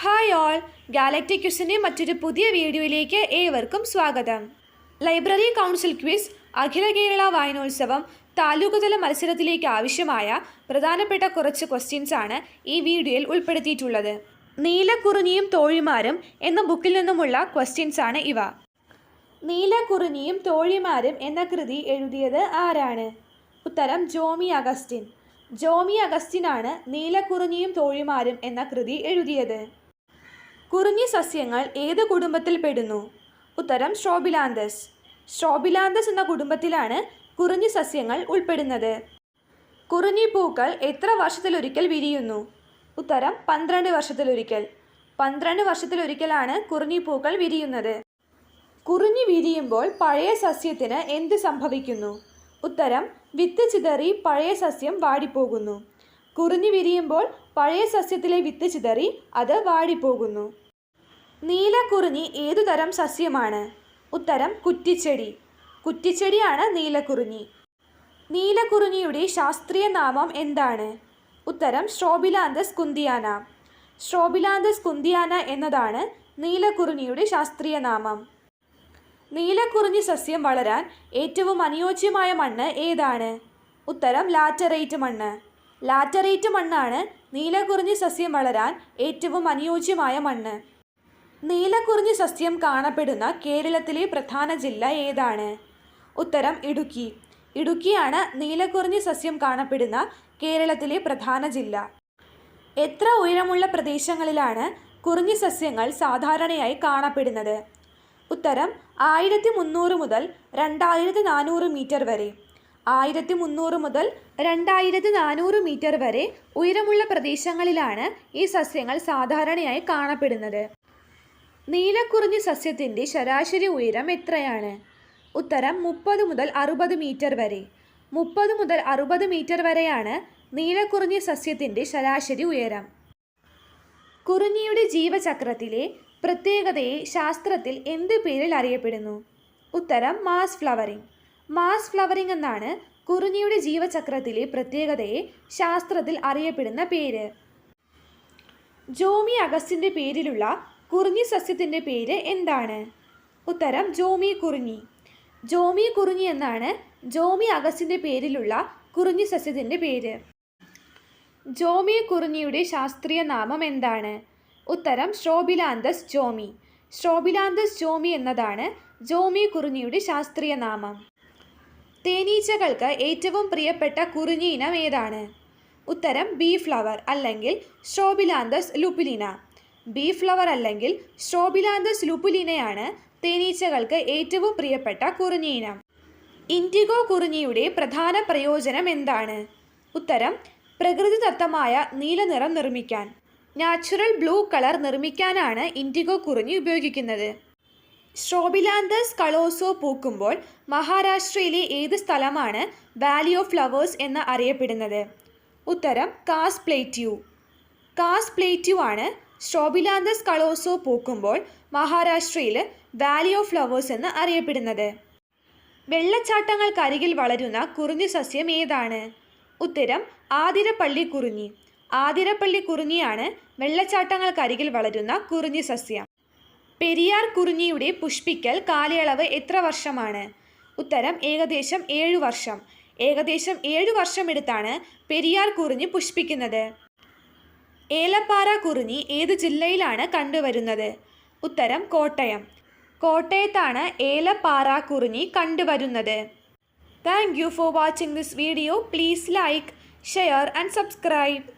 Hi all ഗാലക്ടി ക്വിസിന്റെ മറ്റൊരു പുതിയ വീഡിയോയിലേക്ക് ഏവർക്കും സ്വാഗതം. ലൈബ്രറി കൗൺസിൽ ക്വിസ് അഖില കേരള വായനോത്സവം താലൂക്ക് തല മത്സരത്തിലേക്ക് ആവശ്യമായ പ്രധാനപ്പെട്ട കുറച്ച് ക്വസ്റ്റ്യൻസ് ആണ് ഈ വീഡിയോയിൽ ഉൾപ്പെടുത്തിയിട്ടുള്ളത്. നീലക്കുറിഞ്ഞിയും തോഴിമാരും എന്ന ബുക്കിൽ നിന്നുമുള്ള ക്വസ്റ്റ്യൻസ് ആണ് ഇവ. നീലക്കുറിഞ്ഞിയും തോഴിമാരും എന്ന കൃതി എഴുതിയത് ആരാണ്? ഉത്തരം ജോമി അഗസ്റ്റിൻ. ജോമി അഗസ്റ്റിനാണ് നീലക്കുറിഞ്ഞിയും തോഴിമാരും എന്ന കൃതി എഴുതിയത്. കുറിഞ്ഞി സസ്യങ്ങൾ ഏത് കുടുംബത്തിൽ പെടുന്നു? ഉത്തരം സ്ട്രോബിലാന്തസ്. സ്ട്രോബിലാന്തസ് എന്ന കുടുംബത്തിലാണ് കുറിഞ്ഞി സസ്യങ്ങൾ ഉൾപ്പെടുന്നത്. കുറിഞ്ഞി പൂക്കൾ എത്ര വർഷത്തിലൊരിക്കൽ വിരിയുന്നു? ഉത്തരം പന്ത്രണ്ട് വർഷത്തിലൊരിക്കൽ. പന്ത്രണ്ട് വർഷത്തിലൊരിക്കലാണ് കുറിഞ്ഞി പൂക്കൾ വിരിയുന്നത്. കുറിഞ്ഞി വിരിയുമ്പോൾ പഴയ സസ്യത്തിന് എന്ത് സംഭവിക്കുന്നു? ഉത്തരം വിത്ത് ചിതറി പഴയ സസ്യം വാടിപ്പോകുന്നു. കുറിഞ്ഞി വിരിയുമ്പോൾ പഴയ സസ്യത്തിലെ വിത്ത് ചിതറി അത് വാടിപ്പോകുന്നു. നീലക്കുറിഞ്ഞി ഏതു തരം സസ്യമാണ്? ഉത്തരം കുറ്റിച്ചെടി. കുറ്റിച്ചെടിയാണ് നീലക്കുറിഞ്ഞി നീലക്കുറിഞ്ഞിയുടെ ശാസ്ത്രീയ നാമം എന്താണ്? ഉത്തരം സ്ട്രോബിലാന്തസ് കുന്തിയാന. സ്ട്രോബിലാന്തസ് കുന്തിയാന എന്നതാണ് നീലക്കുറിഞ്ഞിയുടെ ശാസ്ത്രീയ നാമം. നീലക്കുറിഞ്ഞി സസ്യം വളരാൻ ഏറ്റവും അനുയോജ്യമായ മണ്ണ് ഏതാണ്? ഉത്തരം ലാറ്ററേറ്റ് മണ്ണ്. ലാറ്ററേറ്റ് മണ്ണാണ് നീലക്കുറിഞ്ഞി സസ്യം വളരാൻ ഏറ്റവും അനുയോജ്യമായ മണ്ണ്. നീലക്കുറിഞ്ഞി സസ്യം കാണപ്പെടുന്ന കേരളത്തിലെ പ്രധാന ജില്ല ഏതാണ്? ഉത്തരം ഇടുക്കി. ഇടുക്കിയാണ് നീലക്കുറിഞ്ഞി സസ്യം കാണപ്പെടുന്ന കേരളത്തിലെ പ്രധാന ജില്ല. എത്ര ഉയരമുള്ള പ്രദേശങ്ങളിലാണ് കുറിഞ്ഞി സസ്യങ്ങൾ സാധാരണയായി കാണപ്പെടുന്നത്? ഉത്തരം ആയിരത്തി മുന്നൂറ് മുതൽ രണ്ടായിരത്തി നാനൂറ് മീറ്റർ വരെ. ആയിരത്തി മുന്നൂറ് മുതൽ രണ്ടായിരത്തി നാനൂറ് മീറ്റർ വരെ ഉയരമുള്ള പ്രദേശങ്ങളിലാണ് ഈ സസ്യങ്ങൾ സാധാരണയായി കാണപ്പെടുന്നത്. നീലക്കുറിഞ്ഞി സസ്യത്തിന്റെ ശരാശരി ഉയരം എത്രയാണ്? ഉത്തരം മുപ്പത് മുതൽ അറുപത് മീറ്റർ വരെ. മുപ്പത് മുതൽ അറുപത് മീറ്റർ വരെയാണ് നീലക്കുറിഞ്ഞി സസ്യത്തിന്റെ ശരാശരി ഉയരം. കുറിഞ്ഞിയുടെ ജീവചക്രത്തിലെ പ്രത്യേകതയെ ശാസ്ത്രത്തിൽ എന്ത് പേരിൽ അറിയപ്പെടുന്നു? ഉത്തരം മാസ് ഫ്ലവറിംഗ്. മാസ് ഫ്ലവറിംഗ് എന്നാണ് കുറിഞ്ഞിയുടെ ജീവചക്രത്തിലെ പ്രത്യേകതയെ ശാസ്ത്രത്തിൽ അറിയപ്പെടുന്ന പേര്. ജോമി അഗസ്റ്റിന്റെ പേരിലുള്ള കുറിഞ്ഞി സസ്യത്തിന്റെ പേര് എന്താണ്? ഉത്തരം ജോമി കുറിഞ്ഞി. ജോമി കുറിഞ്ഞി എന്നാണ് ജോമി അഗസ്റ്റിന്റെ പേരിലുള്ള കുറിഞ്ഞി സസ്യത്തിന്റെ പേര്. ജോമി കുറിഞ്ഞിയുടെ ശാസ്ത്രീയ നാമം എന്താണ്? ഉത്തരം ശ്രോബിലാന്തസ് ജോമി. ശ്രോബിലാന്തസ് ജോമി എന്നതാണ് ജോമി കുറിഞ്ഞിയുടെ ശാസ്ത്രീയ നാമം. തേനീച്ചകൾക്ക് ഏറ്റവും പ്രിയപ്പെട്ട കുറിഞ്ഞി ഇനം ഏതാണ്? ഉത്തരം ബീ ഫ്ലവർ അല്ലെങ്കിൽ സ്ട്രോബിലാന്തസ് ലുപുലിന. ബീ ഫ്ലവർ അല്ലെങ്കിൽ സ്ട്രോബിലാന്തസ് ലുപുലിനയാണ് തേനീച്ചകൾക്ക് ഏറ്റവും പ്രിയപ്പെട്ട കുറിഞ്ഞി ഇനം. ഇൻഡിഗോ കുറിഞ്ഞിയുടെ പ്രധാന പ്രയോജനം എന്താണ്? ഉത്തരം പ്രകൃതിദത്തമായ നീലനിറം നിർമ്മിക്കാൻ. നാച്ചുറൽ ബ്ലൂ കളർ നിർമ്മിക്കാനാണ് ഇൻഡിഗോ കുറിഞ്ഞി ഉപയോഗിക്കുന്നത്. സ്ട്രോബിലാന്തസ് കളോസോ പൂക്കുമ്പോൾ മഹാരാഷ്ട്രയിലെ ഏത് സ്ഥലമാണ് വാലി ഓഫ് ഫ്ലവേഴ്സ് എന്ന് അറിയപ്പെടുന്നത്? ഉത്തരം കാസ് പ്ലേറ്റ്യൂ. കാസ് പ്ലേറ്റ്യൂ ആണ് സ്ട്രോബിലാന്തസ് കളോസോ പൂക്കുമ്പോൾ മഹാരാഷ്ട്രയിൽ വാലി ഓഫ് ഫ്ലവേഴ്സ് എന്ന് അറിയപ്പെടുന്നത്. വെള്ളച്ചാട്ടങ്ങൾക്കരികിൽ വളരുന്ന കുറിഞ്ഞി സസ്യം ഏതാണ്? ഉത്തരം ആതിരപ്പള്ളി കുറിഞ്ഞി. ആതിരപ്പള്ളി കുറിഞ്ഞിയാണ് വെള്ളച്ചാട്ടങ്ങൾക്കരികിൽ വളരുന്ന കുറിഞ്ഞി സസ്യം. പെരിയാർ കുറിഞ്ഞിയുടെ പുഷ്പിക്കൽ കാലയളവ് എത്ര വർഷമാണ്? ഉത്തരം ഏകദേശം ഏഴു വർഷം. ഏകദേശം ഏഴു വർഷമെടുത്താണ് പെരിയാർ കുറിഞ്ഞി പുഷ്പിക്കുന്നത്. ഏലപ്പാറ കുറിഞ്ഞി ഏത് ജില്ലയിലാണ് കണ്ടുവരുന്നത്? ഉത്തരം കോട്ടയം. കോട്ടയത്താണ് ഏലപ്പാറ കുറിഞ്ഞി കണ്ടുവരുന്നത്. Thank you for watching this video. Please like share and subscribe.